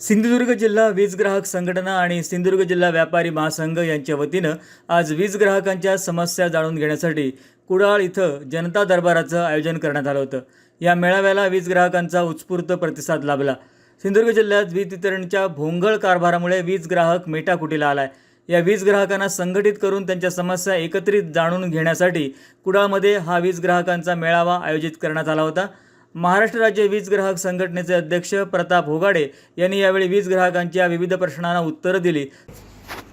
सिंधुदुर्ग जिल्हा वीज ग्राहक संघटना आणि सिंधुदुर्ग जिल्हा व्यापारी महासंघ यांच्या वतीनं आज वीज ग्राहकांच्या समस्या जाणून घेण्यासाठी कुडाळ इथं जनता दरबाराचं आयोजन करण्यात आलं होतं. या मेळाव्याला वीज ग्राहकांचा उत्स्फूर्त प्रतिसाद लाभला. सिंधुदुर्ग जिल्ह्यात वीज वितरणच्या भोंगळ कारभारामुळे वीज ग्राहक मेटाकुटीला आलाय. या वीज ग्राहकांना संघटित करून त्यांच्या समस्या एकत्रित जाणून घेण्यासाठी कुडाळमध्ये हा वीज ग्राहकांचा मेळावा आयोजित करण्यात आला होता. महाराष्ट्र राज्य वीज ग्राहक संघटनेचे अध्यक्ष प्रताप होगाडे यांनी यावेळी वीज ग्राहकांच्या विविध प्रश्नांना उत्तरं दिली.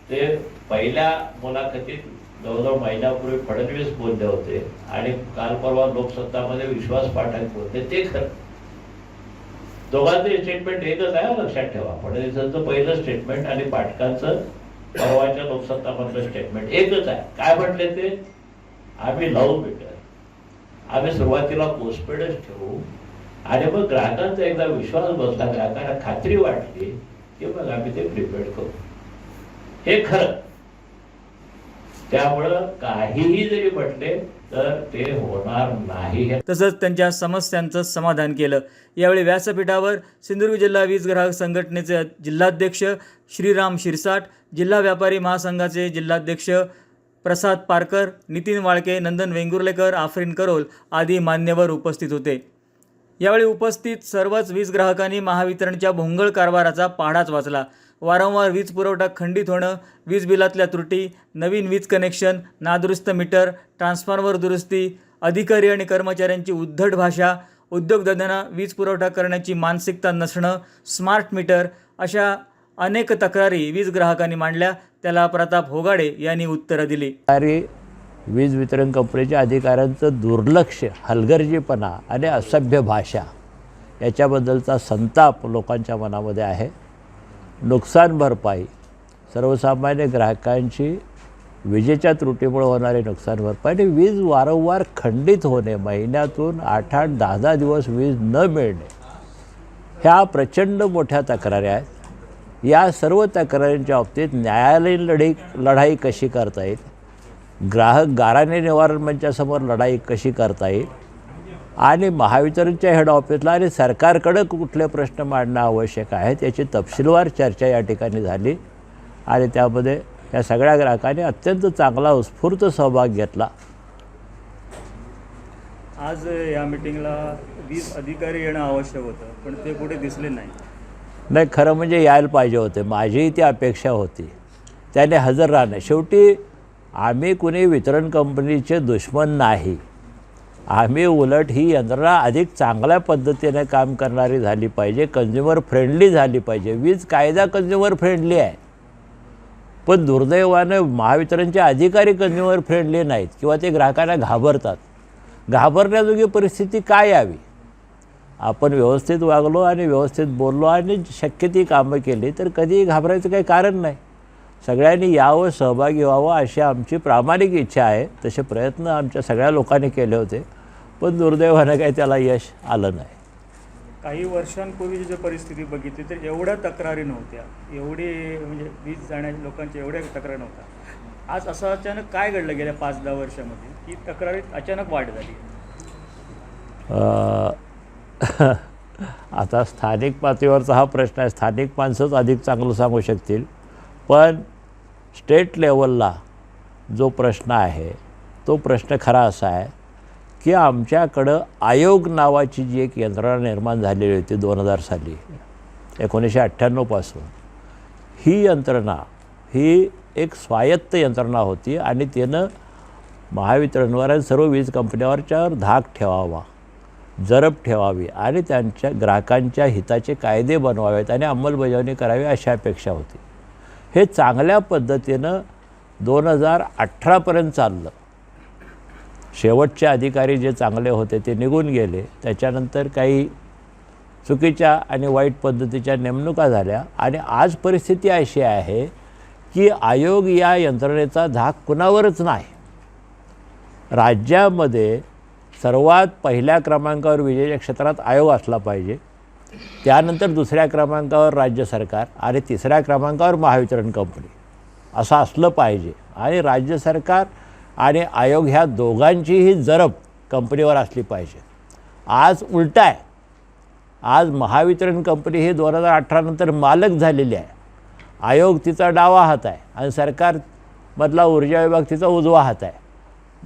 ते पहिल्या मुलाखतीत जवळजवळ महिन्यापूर्वी फडणवीस बोलले होते आणि काल परवा लोकसत्तामध्ये विश्वास पाठक बोलते ते खरं. दोघांचं स्टेटमेंट एकच आहे लक्षात ठेवा. फडणवीसांचं पहिलं स्टेटमेंट आणि पाठकांचं परवाच्या लोकसत्तामधलं स्टेटमेंट एकच आहे. काय म्हटले ते? आम्ही लावू मीटर आम्ही सुरुवातीला पोस्टपेडच ठेवू. आणि मग ग्राहकांचा एकदा विश्वास बसला ग्राहकांना खात्री वाटली की मग आम्ही ते प्रिपेड करू. हे खरं. त्यामुळं काहीही जरी म्हटले तर ते होणार नाही. तसंच त्यांच्या समस्यांचं समाधान केलं. यावेळी व्यासपीठावर सिंधुदुर्ग जिल्हा वीज ग्राहक संघटनेचे जिल्हाध्यक्ष श्रीराम शिरसाट जिल्हा व्यापारी महासंघाचे जिल्हाध्यक्ष प्रसाद पारकर नितीन वाळके नंदन वेंगुर्लेकर आफरीन करोल आदी मान्यवर उपस्थित होते. यावेळी उपस्थित सर्वच वीज ग्राहकांनी महावितरणच्या भोंगळ कारभाराचा पाढाच वाचला. वारंवार वीज पुरवठा खंडित होणं वीज बिलातल्या त्रुटी नवीन वीज कनेक्शन नादुरुस्त मीटर ट्रान्सफॉर्मर दुरुस्ती अधिकारी आणि कर्मचाऱ्यांची उद्धट भाषा उद्योगधंद्यांना वीज पुरवठा करण्याची मानसिकता नसणं स्मार्ट मीटर अशा अनेक तक्रारी वीज ग्राहकांनी मांडल्या. त्याला प्रताप होगाडे यांनी उत्तरं दिली. अरे वीज वितरण कंपनीच्या अधिकाऱ्यांचं दुर्लक्ष हलगर्जीपणा आणि असभ्य भाषा याच्याबद्दलचा संताप लोकांच्या मनामध्ये आहे. नुकसान भरपाई सर्वसामान्य ग्राहकांची विजेच्या त्रुटीमुळे होणारी नुकसान भरपाई आणि वीज वारंवार खंडित होणे महिन्यातून आठ आठ दहा दहा दिवस वीज न मिळणे ह्या प्रचंड मोठ्या तक्रारी आहेत. या सर्व तक्रारींच्या बाबतीत न्यायालयीन लढाई लढाई कशी करता येईल? ग्राहक गाराणे निवारण मंचासमोर लढाई कशी करता येईल? आणि महावितरणच्या हेड ऑफिसला आणि सरकारकडं कुठले प्रश्न मांडणं आवश्यक आहेत याची तपशीलवार चर्चा या ठिकाणी झाली. आणि त्यामध्ये या सगळ्या ग्राहकांनी अत्यंत चांगला उत्स्फूर्त सहभाग घेतला. आज या मिटिंगला वीज अधिकारी येणं आवश्यक होतं पण ते कुठे दिसले नाही नाही खरं म्हणजे यायला पाहिजे होते. माझीही ती अपेक्षा होती. त्याने हजर राहणं. शेवटी आम्ही कुणी वितरण कंपनीचे दुश्मन नाही. आम्ही उलट ही यंत्रणा अधिक चांगल्या पद्धतीने काम करणारी झाली पाहिजे. कंझ्युमर फ्रेंडली झाली पाहिजे. वीज कायदा कंझ्युमर फ्रेंडली आहे. पण दुर्दैवानं महावितरणचे अधिकारी कन्झ्युमर फ्रेंडली नाहीत किंवा ते ग्राहकांना घाबरतात. घाबरण्याजोगी परिस्थिती काय यावी? आपण व्यवस्थित वागलो आणि व्यवस्थित बोललो आणि शक्य ती कामं केली तर कधीही घाबरायचं काही कारण नाही. सगळ्यांनी यावं सहभागी व्हावं अशी आमची प्रामाणिक इच्छा आहे. तसे प्रयत्न आमच्या सगळ्या लोकांनी केले होते. पण दुर्दैवानं काही त्याला यश आलं नाही. काही वर्षांपूर्वीची जर परिस्थिती बघितली तर एवढ्या तक्रारी नव्हत्या. एवढी म्हणजे वीज जाण्याच्या लोकांच्या एवढ्या तक्रारी नव्हत्या. आज असं अचानक काय घडलं गेल्या पाच दहा वर्षामध्ये? की तक्रारीत अचानक वाढ झाली. आता स्थानिक पातळीवरचा हा प्रश्न आहे. स्थानिक माणसंच अधिक चांगलं सांगू शकतील. पण स्टेट लेवलला जो प्रश्न आहे तो प्रश्न खरा असा आहे की आमच्याकडं आयोग नावाची जी एक यंत्रणा निर्माण झालेली होती दोन हजार साली एकोणीसशे अठ्ठ्याण्णवपासून ही यंत्रणा ही एक स्वायत्त यंत्रणा होती आणि त्यानं महावितरणवर आणि सर्व वीज कंपन्यावरच्यावर धाक ठेवावा. जरब ठेवावी आणि त्यांच्या ग्राहकांच्या हिताचे कायदे बनवावेत आणि अंमलबजावणी करावी अशा अपेक्षा होती. हे चांगल्या पद्धतीनं दोन हजार अठरापर्यंत चाललं. शेवटचे अधिकारी जे चांगले होते ते निघून गेले. त्याच्यानंतर काही चुकीच्या आणि वाईट पद्धतीच्या नेमणुका झाल्या आणि आज परिस्थिती अशी आहे की आयोग या यंत्रणेचा धाक कुणावरच नाही. राज्यामध्ये सर्वात पहिल्या क्रमांकावर विजेच्या क्षेत्रात आयोग असला पाहिजे. त्यानंतर दुसऱ्या क्रमांकावर राज्य सरकार आणि तिसऱ्या क्रमांकावर महावितरण कंपनी. असं असलं पाहिजे. आणि राज्य सरकार आणि आयोग ह्या दोघांचीही जरब कंपनीवर असली पाहिजे. आज उलट आहे. आज महावितरण कंपनी ही दोन हजार अठरानंतर मालक झालेली आहे. आयोग तिचा डावा हात आहे आणि सरकारमधला ऊर्जा विभाग तिचा उजवा हात आहे.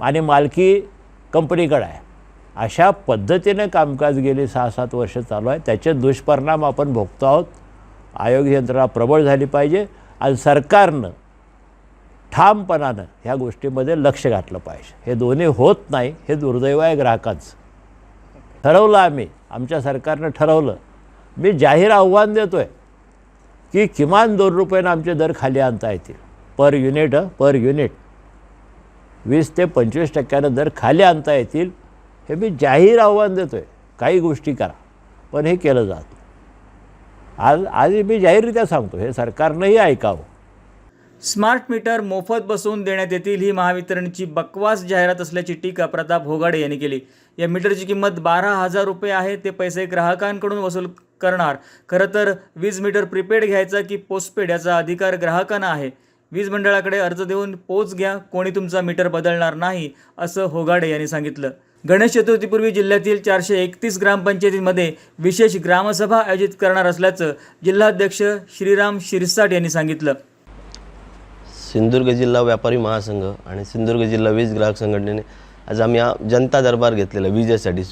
आणि मालकी कंपनीकडं आहे. अशा पद्धतीनं कामकाज गेली सहा सात वर्ष चालू आहे. त्याचे दुष्परिणाम आपण भोगतो आहोत. आयोग यंत्रणा प्रबळ झाली पाहिजे आणि सरकारनं ठामपणानं ह्या गोष्टीमध्ये लक्ष घातलं पाहिजे. हे दोन्ही होत नाही हे दुर्दैव आहे ग्राहकांचं. ठरवलं आम्ही आमच्या सरकारनं ठरवलं. मी जाहीर आव्हान देतो आहे की किमान दोन रुपयानं आमचे दर खाली आणता येतील. Per unit per unit. वीस ते पंचवीस टक्क्यानं दर खाली आणता येतील. हे मी जाहीर आव्हान देतो आहे काही गोष्टी करा पण हे केलं जात आज आज मी जाहीररित्या सांगतो हे सरकारनंही ऐकावं. स्मार्ट मीटर मोफत बसवून देण्यात येतील ही महावितरणची बकवास जाहिरात असल्याची टीका प्रताप होगाडे यांनी केली. या मीटरची किंमत बारा हजार रुपये आहे ते पैसे ग्राहकांकडून वसूल करणार. खरं तर वीज मीटर प्रीपेड घ्यायचा की पोस्टपेड याचा अधिकार ग्राहकांना आहे. वीज मंडळाकडे अर्ज देऊन पोच घ्या कोणी तुमचा मीटर बदलणार नाही असं होगाडे यांनी सांगितलं. गणेश चतुर्थीपूर्वी जिल्ह्यातील चारशे एकतीस ग्रामपंचायतींमध्ये विशेष ग्रामसभा आयोजित करणार असल्याचं जिल्हाध्यक्ष श्रीराम शिरसाट यांनी सांगितलं. सिंधुदुर्ग जिल्हा व्यापारी महासंघ आणि सिंधुदुर्ग जिल्हा वीज ग्राहक संघटनेने आज आम्ही हा जनता दरबार घेतलेला विजेसाठी.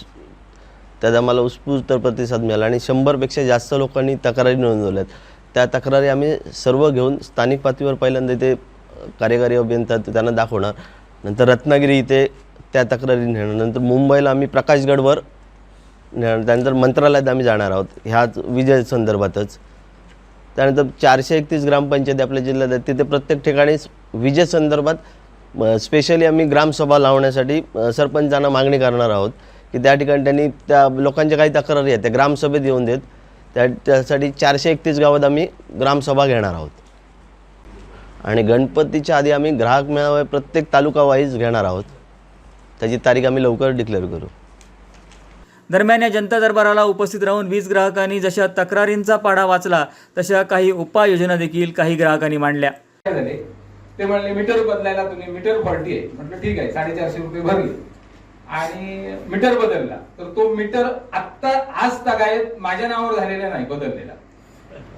त्यात आम्हाला उत्स्फूर्त प्रतिसाद मिळाला आणि शंभरपेक्षा जास्त लोकांनी तक्रारी नोंदवल्यात. त्या तक्रारी आम्ही सर्व घेऊन स्थानिक पातळीवर पहिल्यांदा इथे कार्यकारी अभियंता त्यांना दाखवणार. नंतर रत्नागिरी इथे त्या तक्रारी नेणार. नंतर मुंबईला आम्ही प्रकाशगडवर नेणार. त्यानंतर मंत्रालयात आम्ही जाणार आहोत. ह्याच विजय संदर्भातच. त्यानंतर चारशे एकतीस ग्रामपंचायती आपल्या जिल्ह्यात आहेत. तिथे प्रत्येक ठिकाणी विजेसंदर्भात स्पेशली आम्ही ग्रामसभा लावण्यासाठी सरपंचांना मागणी करणार आहोत की त्या ठिकाणी त्यांनी त्या लोकांच्या काही तक्रारी आहेत त्या ग्रामसभेत येऊन देत. त्या त्यासाठी चारशे एकतीस गावात आम्ही ग्रामसभा घेणार आहोत. आणि गणपतीच्या आधी आम्ही ग्राहक मेळावे प्रत्येक तालुका वाईज घेणार आहोत. त्याची तारीख आम्ही लवकर डिक्लेअर करू. दरम्यान या जनता दरबाराला उपस्थित राहून वीज ग्राहकांनी जशा तक्रारींचा पाढा वाचला तशा काही उपाययोजना देखील काही ग्राहकांनी मांडल्या. काय झाले? ते म्हणले मीटर बदलायला तुम्ही मीटर आहे म्हटलं ठीक आहे साडेचारशे रुपये भरले. आणि मीटर बदलला. तर तो मीटर आत्ता आज तगायत माझ्या नावावर झालेला नाही बदललेला.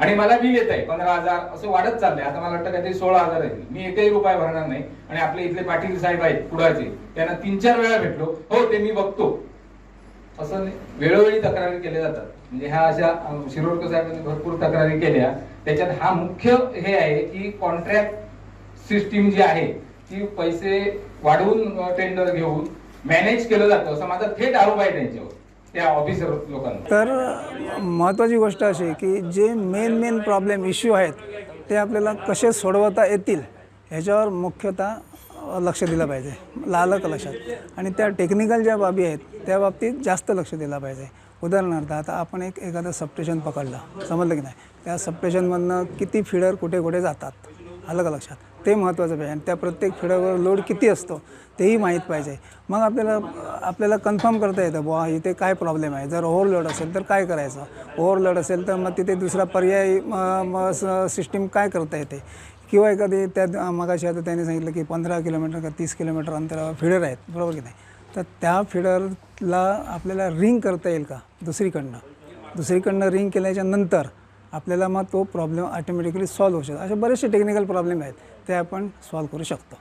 आणि मला मी येत आहे पंधरा हजार असं वाढत चाललंय. आता मला वाटतं काहीतरी सोळा हजार आहे. मी एकही रुपये भरणार नाही. आणि आपले इथले पाटील साहेब आहेत पुढाचे त्यांना तीन चार वेळा भेटलो. हो ते मी बघतो. असं वेळोवेळी तक्रारी केल्या जातात. म्हणजे ह्या अशा शिरोडकर साहेबांनी भरपूर तक्रारी केल्या. त्याच्यात हा मुख्य हे आहे की कॉन्ट्रॅक्ट सिस्टीम जी आहे ती पैसे वाढवून टेंडर घेऊन मॅनेज केलं जातं. असं माझा थेट आरोप आहे त्यांच्यावर. त्या ऑफिसर लोकांना. तर महत्त्वाची गोष्ट अशी की जे मेन मेन प्रॉब्लेम इश्यू आहेत ते आपल्याला कसे सोडवता येतील ह्याच्यावर मुख्यतः लक्ष दिलं पाहिजे. लालक लक्षात. आणि त्या टेक्निकल ज्या बाबी आहेत त्या बाबतीत जास्त लक्ष दिलं पाहिजे. उदाहरणार्थ आता आपण एक एखादं सबस्टेशन पकडलं. समजलं की नाही? त्या सबस्टेशनमधनं किती फिडर कुठे कुठे जातात? आलं का लक्षात ते महत्त्वाचं पाहिजे. आणि त्या प्रत्येक फिडरवर लोड किती असतो तेही माहीत पाहिजे. मग आपल्याला आपल्याला कन्फर्म करता येतं बुवा इथे काय प्रॉब्लेम आहे? जर ओव्हरलोड असेल तर काय करायचं? ओव्हरलोड असेल तर मग तिथे दुसरा पर्यायी सिस्टीम काय करता येते? किंवा एखादी त्या मगाशी आता त्यांनी सांगितलं की पंधरा किलोमीटर का तीस किलोमीटर अंतरावर फिडर आहेत. बरोबर की नाही? तर त्या फिडरला आपल्याला रिंग करता येईल का? दुसरीकडनं. दुसरीकडनं रिंग केल्याच्यानंतर आपल्याला मग तो प्रॉब्लेम ऑटोमॅटिकली सॉल्व्ह होऊ शकतो. असे बरेचसे टेक्निकल प्रॉब्लेम आहेत ते आपण सॉल्व्ह करू शकतो.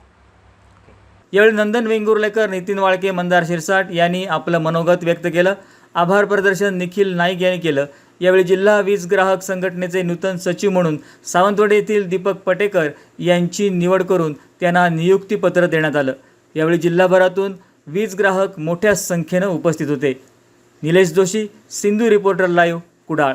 यावेळी नंदन वेंगुर्लेकर नितीन वाळके मंदार शिरसाट यांनी आपलं मनोगत व्यक्त केलं. आभार प्रदर्शन निखिल नाईक यांनी केलं. यावेळी जिल्हा वीज ग्राहक संघटनेचे नूतन सचिव म्हणून सावंतवाडी येथील दीपक पटेकर यांची निवड करून त्यांना नियुक्तीपत्र देण्यात आलं. यावेळी जिल्हाभरातून वीज ग्राहक मोठ्या संख्येनं उपस्थित होते. Nilesh Joshi Sindhu reporter live Kudal.